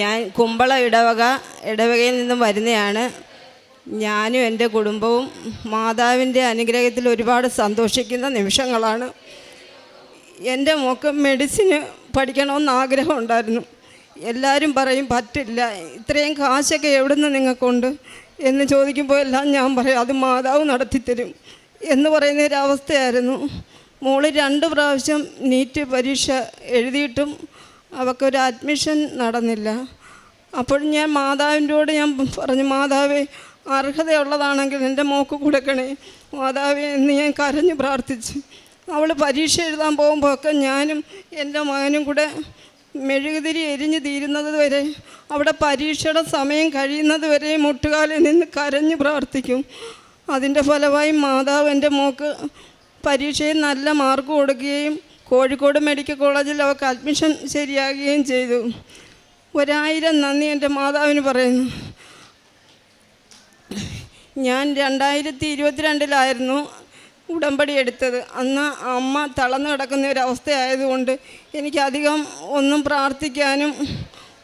ഞാൻ കുമ്പള ഇടവക ഇടവകയിൽ നിന്നും വരുന്നതാണ് ഞാനും എന്റെ കുടുംബവും മാതാവിന്റെ അനുഗ്രഹത്തിൽ ഒരുപാട് സന്തോഷിക്കുന്ന നിമിഷങ്ങളാണ്. എന്റെ മോക്ക് മെഡിസിന് പഠിക്കണമെന്ന് ആഗ്രഹം ഉണ്ടായിരുന്നു എല്ലാവരും പറയും പറ്റില്ല ഇത്രയും കാശൊക്കെ എവിടുന്ന് നിങ്ങൾക്കുണ്ട്? എന്ന് ചോദിക്കുമ്പോൾ എല്ലാം ഞാൻ പറയും അത് മാതാവ് നടത്തിത്തരും എന്ന് പറയുന്ന ഒരു അവസ്ഥയായിരുന്നു. മോൾ രണ്ട് പ്രാവശ്യം നീറ്റ് പരീക്ഷ എഴുതിയിട്ടും അവൾക്കൊരു അഡ്മിഷൻ നടന്നില്ല. അപ്പോൾ ഞാൻ മാതാവിന്റെയോട് ഞാൻ പറഞ്ഞു മാതാവേ അർഹതയുള്ളതാണെങ്കിൽ എന്റെ മോക്ക് കൊടുക്കണേ. മാതാവേ എന്ന് ഞാൻ കരഞ്ഞു പ്രാർത്ഥിച്ചു. അവൾ പരീക്ഷ എഴുതാൻ പോകുമ്പോഴൊക്കെ ഞാനും എന്റെ മകനും കൂടെ മെഴുകുതിരി എരിഞ്ഞു തീരുന്നത് വരെ അവിടെ പരീക്ഷയുടെ സമയം കഴിയുന്നത് വരെ മുട്ടുകാലിൽ നിന്ന് കരഞ്ഞു പ്രാർത്ഥിക്കും. അതിന്റെ ഫലമായി മാതാവ് എന്റെ മോക്ക് പരീക്ഷയിൽ നല്ല മാർക്ക് കൊടുക്കുകയും കോഴിക്കോട് മെഡിക്കൽ കോളേജിൽ അവൾക്ക് അഡ്മിഷൻ ശരിയാകുകയും ചെയ്തു. ഒരായിരം നന്ദി എന്റെ മാതാവിന് പറയുന്നു. ഞാൻ രണ്ടായിരത്തി ഇരുപത്തിരണ്ടിലായിരുന്നു ഉടമ്പടി എടുത്തത്. അന്ന് അമ്മ തളർന്നു കിടക്കുന്ന ഒരവസ്ഥയായതുകൊണ്ട് എനിക്കധികം ഒന്നും പ്രാർത്ഥിക്കാനും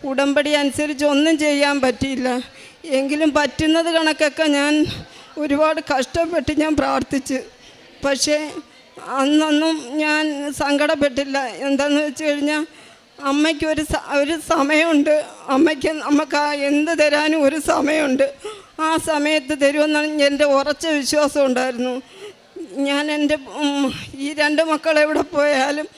ഉടമ്പടി അനുസരിച്ച് ഒന്നും ചെയ്യാൻ പറ്റിയില്ല. എങ്കിലും പറ്റുന്നത് കണക്കൊക്കെ ഞാൻ ഒരുപാട് കഷ്ടപ്പെട്ട് ഞാൻ പ്രാർത്ഥിച്ചു. പക്ഷേ അന്നൊന്നും ഞാൻ സങ്കടപ്പെട്ടില്ല. എന്താന്ന് വെച്ച് കഴിഞ്ഞാൽ അമ്മയ്ക്ക് ഒരു ഒരു സമയമുണ്ട്. അമ്മയ്ക്ക് നമുക്ക് എന്ത് തരാനും ഒരു സമയമുണ്ട്. ആ സമയത്ത് തരുമെന്നാണ് എന്റെ ഉറച്ച വിശ്വാസം ഉണ്ടായിരുന്നു. ഞാൻ എന്റെ ഈ രണ്ട് മക്കൾ എവിടെ പോയാലും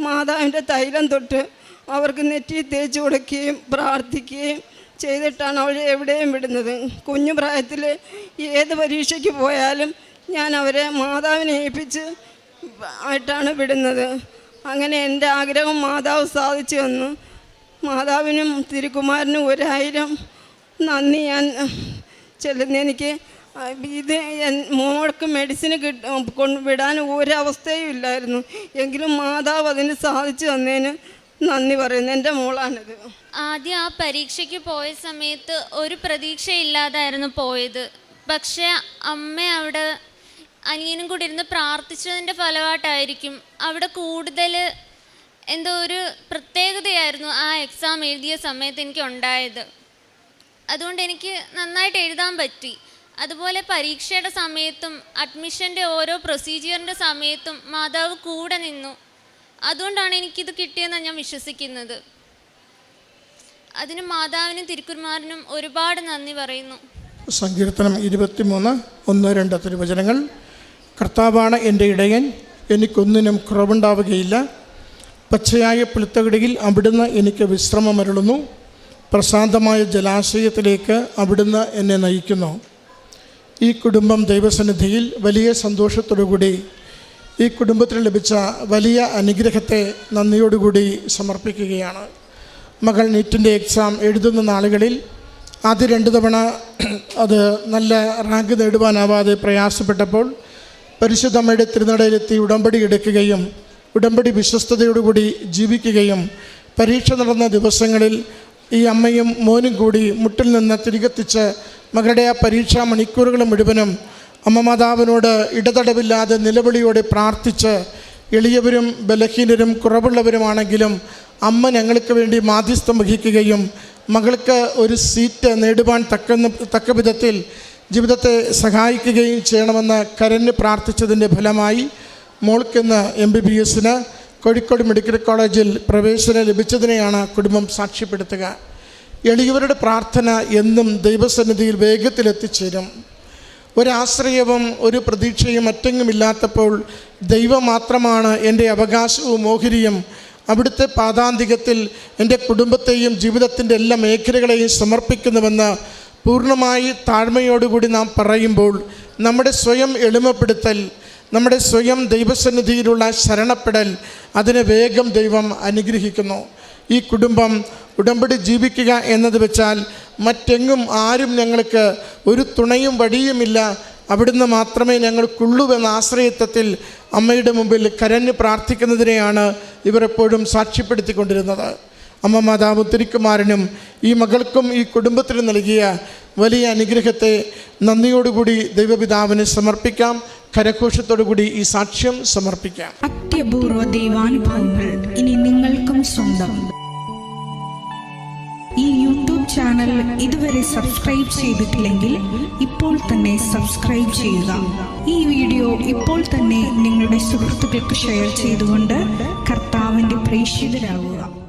മാതാവിന്റെ തൈലം തൊട്ട് അവർക്ക് നെറ്റി തേച്ച് കൊടുക്കുകയും പ്രാർത്ഥിക്കുകയും ചെയ്തിട്ടാണ് അവർ എവിടെയും വിടുന്നത്. കുഞ്ഞു പ്രായത്തിൽ ഏത് പരീക്ഷയ്ക്ക് പോയാലും ഞാൻ അവരെ മാതാവിനെ ഏൽപ്പിച്ച് ആയിട്ടാണ് വിടുന്നത്. അങ്ങനെ എന്റെ ആഗ്രഹം മാതാവ് സാധിച്ചു വന്നു മാതാവിനും തിരുക്കുമാരനും ഒരായിരം നന്ദി ഞാൻ ചെല്ലുന്ന. എനിക്ക് ഇത് മോൾക്ക് മെഡിസിൻ കിട്ട കൊണ്ട് വിടാൻ ഒരവസ്ഥയും ഇല്ലായിരുന്നു. എങ്കിലും മാതാവ് അതിന് സാധിച്ചു തന്നതിന് നന്ദി പറയുന്നു. എന്റെ മോളാണിത്. ആദ്യം ആ പരീക്ഷയ്ക്ക് പോയ സമയത്ത് ഒരു പ്രതീക്ഷയില്ലാതായിരുന്നു പോയത്. പക്ഷേ അമ്മ അവിടെ അനിയനും കൂടി ഇരുന്ന് പ്രാർത്ഥിച്ചതിന്റെ ഫലമായിട്ടായിരിക്കും. അവിടെ കൂടുതൽ എന്തോ ഒരു പ്രത്യേകതയായിരുന്നു ആ എക്സാം എഴുതിയ സമയത്ത് എനിക്ക് ഉണ്ടായത്. അതുകൊണ്ട് എനിക്ക് നന്നായിട്ട് എഴുതാൻ പറ്റി. അതുപോലെ പരീക്ഷയുടെ സമയത്തും അഡ്മിഷന്റെ ഓരോ പ്രൊസീജിയറിന്റെ സമയത്തും മാതാവ് കൂടെ നിന്നു. അതുകൊണ്ടാണ് എനിക്കിത് കിട്ടിയതെന്ന് ഞാൻ വിശ്വസിക്കുന്നത്. അതിന് മാതാവിനും തിരുക്കുമാറിനും ഒരുപാട് നന്ദി പറയുന്നു. സങ്കീർത്തനം ഇരുപത്തിമൂന്ന് ഒന്ന് രണ്ട് തിരുവചനങ്ങൾ. കർത്താവാണ് എന്റെ ഇടയൻ. എനിക്കൊന്നിനും കുറവുണ്ടാവുകയില്ല. പച്ചയായ പുൽത്തകിടിയിൽ അവിടുന്ന് എനിക്ക് വിശ്രമമരുളുന്നു പ്രശാന്തമായ ജലാശയത്തിലേക്ക് അവിടുന്ന് എന്നെ നയിക്കുന്നു. ഈ കുടുംബം ദൈവസന്നിധിയിൽ വലിയ സന്തോഷത്തോടുകൂടി ഈ കുടുംബത്തിന് ലഭിച്ച വലിയ അനുഗ്രഹത്തെ നന്ദിയോടുകൂടി സമർപ്പിക്കുകയാണ്. മകൾ നീറ്റിന്റെ എക്സാം എഴുതുന്ന നാളുകളിൽ ആദ്യ രണ്ട് തവണ അത് നല്ല റാങ്ക് നേടുവാനാവാതെ പ്രയാസപ്പെട്ടപ്പോൾ പരിശുദ്ധമ്മയുടെ തിരുനടയിലെത്തി ഉടമ്പടി എടുക്കുകയും ഉടമ്പടി വിശ്വസ്തയോടുകൂടി ജീവിക്കുകയും പരീക്ഷ നടന്ന ദിവസങ്ങളിൽ ഈ അമ്മയും മോനും കൂടി മുട്ടിൽ നിന്ന് തിരികെത്തിച്ച് മകളുടെ ആ പരീക്ഷാ മണിക്കൂറുകൾ മുഴുവനും അമ്മ മാതാവിനോട് ഇടതടവില്ലാതെ നിലവിളിയോടെ പ്രാർത്ഥിച്ച് എളിയവരും ബലഹീനരും കുറവുള്ളവരുമാണെങ്കിലും അമ്മ ഞങ്ങൾക്ക് വേണ്ടി മാധ്യസ്ഥം വഹിക്കുകയും മകൾക്ക് ഒരു സീറ്റ് നേടുവാൻ തക്ക തക്ക വിധത്തിൽ ജീവിതത്തെ സഹായിക്കുകയും ചെയ്യണമെന്ന് കരഞ്ഞ് പ്രാർത്ഥിച്ചതിന്റെ ഫലമായി മോൾക്കിന്ന് എം ബി ബി എസിന് കോഴിക്കോട് മെഡിക്കൽ കോളേജിൽ പ്രവേശനം ലഭിച്ചതിനെയാണ് കുടുംബം സാക്ഷ്യപ്പെടുത്തുക. എളിയവരുടെ പ്രാർത്ഥന എന്നും ദൈവസന്നിധിയിൽ വേഗത്തിലെത്തിച്ചേരും. ഒരാശ്രയവും ഒരു പ്രതീക്ഷയും മറ്റെങ്ങുമില്ലാത്തപ്പോൾ ദൈവം മാത്രമാണ് എന്റെ അവകാശവും ഓഹരിയും. അവിടുത്തെ പാതാന്തികത്തിൽ എന്റെ കുടുംബത്തെയും ജീവിതത്തിന്റെ എല്ലാ മേഖലകളെയും സമർപ്പിക്കുന്നുവെന്ന് പൂർണമായി താഴ്മയോടുകൂടി നാം പറയുമ്പോൾ നമ്മുടെ സ്വയം എളിമപ്പെടുത്തൽ നമ്മുടെ സ്വയം ദൈവസന്നിധിയിലുള്ള ശരണപ്പെടൽ അതിനെ വേഗം ദൈവം അനുഗ്രഹിക്കുന്നു. ഈ കുടുംബം ഉടമ്പടി ജീവിക്കുക എന്നത് വെച്ചാൽ മറ്റെങ്ങും ആരും ഞങ്ങൾക്ക് ഒരു തുണയും വഴിയുമില്ല അവിടുന്ന് മാത്രമേ ഞങ്ങൾക്കുള്ളൂ എന്ന ആശ്രയത്വത്തിൽ അമ്മയുടെ മുമ്പിൽ കരഞ്ഞ് പ്രാർത്ഥിക്കുന്നതിനെയാണ് ഇവരെപ്പോഴും സാക്ഷ്യപ്പെടുത്തിക്കൊണ്ടിരുന്നത്. അമ്മ മാതാവ് തിരുക്കുമാരനും ഈ മകൾക്കും ഈ കുടുംബത്തിനും നൽകിയ വലിയ അനുഗ്രഹത്തെ നന്ദിയോടുകൂടി ദൈവപിതാവിന് സമർപ്പിക്കാം. കരഘോഷത്തോടുകൂടി ഈ സാക്ഷ്യം സമർപ്പിക്കാം. അത്യപൂർവ ദൈവാനുഭവങ്ങൾ ഇനി നിങ്ങൾക്കും സ്വന്തം. ഈ യൂട്യൂബ് ചാനൽ ഇതുവരെ സബ്സ്ക്രൈബ് ചെയ്തിട്ടില്ലെങ്കിൽ ഇപ്പോൾ തന്നെ സബ്സ്ക്രൈബ് ചെയ്യുക. ഈ വീഡിയോ ഇപ്പോൾ തന്നെ നിങ്ങളുടെ സുഹൃത്തുക്കൾക്ക് ഷെയർ ചെയ്തുകൊണ്ട് കർത്താവിന്റെ പ്രേക്ഷിതരാകുക